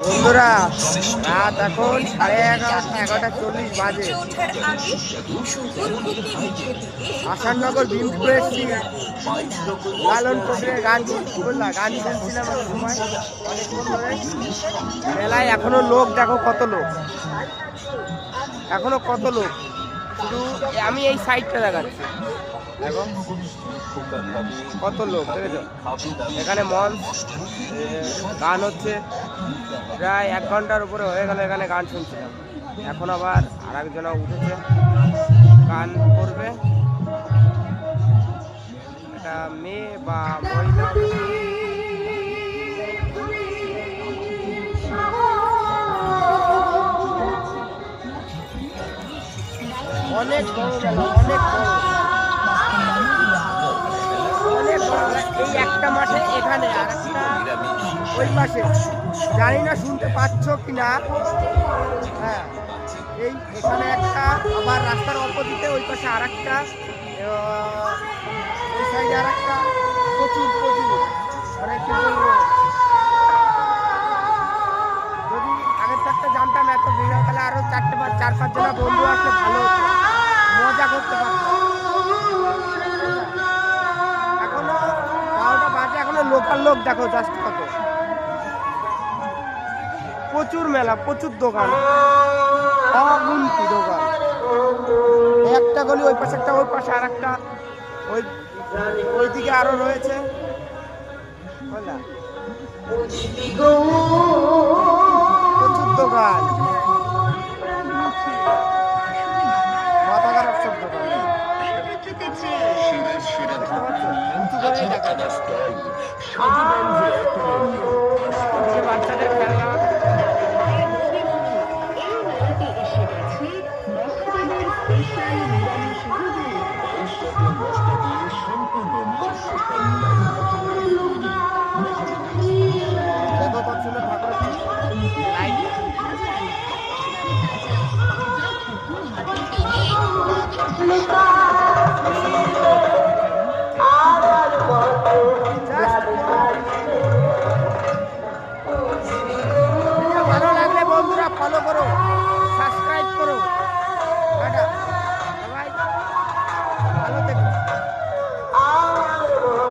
বন্ধুরা, রাত এখন সাড়ে এগারোটা এগারোটা চল্লিশ বাজে। আসাননগর বিমপুর এসছি লালন ফকিরের গান বললা, গান শুনছিলাম সময় মেলায় এখনও লোক, দেখো কত লোক। এখনও কত লোক। শুধু আমি এই সাইডটা দেখাচ্ছি। কত লোক, দেখেছ? এখানে মন গান হচ্ছে। প্রায় এক ঘণ্টার উপরে হয়ে গেল এখানে গান শুনছিলাম। এখন আবার আর একজনা উঠেছে, গান করবে। একটা মেয়ে বা মহিলা। অনেক বড় অনেক বড়। এই একটা মাঠে এখানে আর ওই পাশে। জানি না শুনতে পাচ্ছ কি না হ্যাঁ এই এখানে একটা, আবার রাস্তার অপোজিটে ওই পাশে আর একটা ওই আর একটা প্রচুর প্রচুর। মানে কি যদি আগের চারটে জানতাম এত ভিড় তাহলে আরও চারটে পাঁচ চার পাঁচ জনা বন্ধু আসলে ভালো হতো। লোকাল লোক দেখো জাস্ট কত। প্রচুর মেলা, প্রচুর দোকান। অগুন্তি দোকান। একটা গলি ওই পাশে, একটা ওই পাশে আর একটা ওই, ওইদিকে আরও রয়েছে। বুঝলা? যায়। এই যে বাচ্চাদের খেলনা দেখো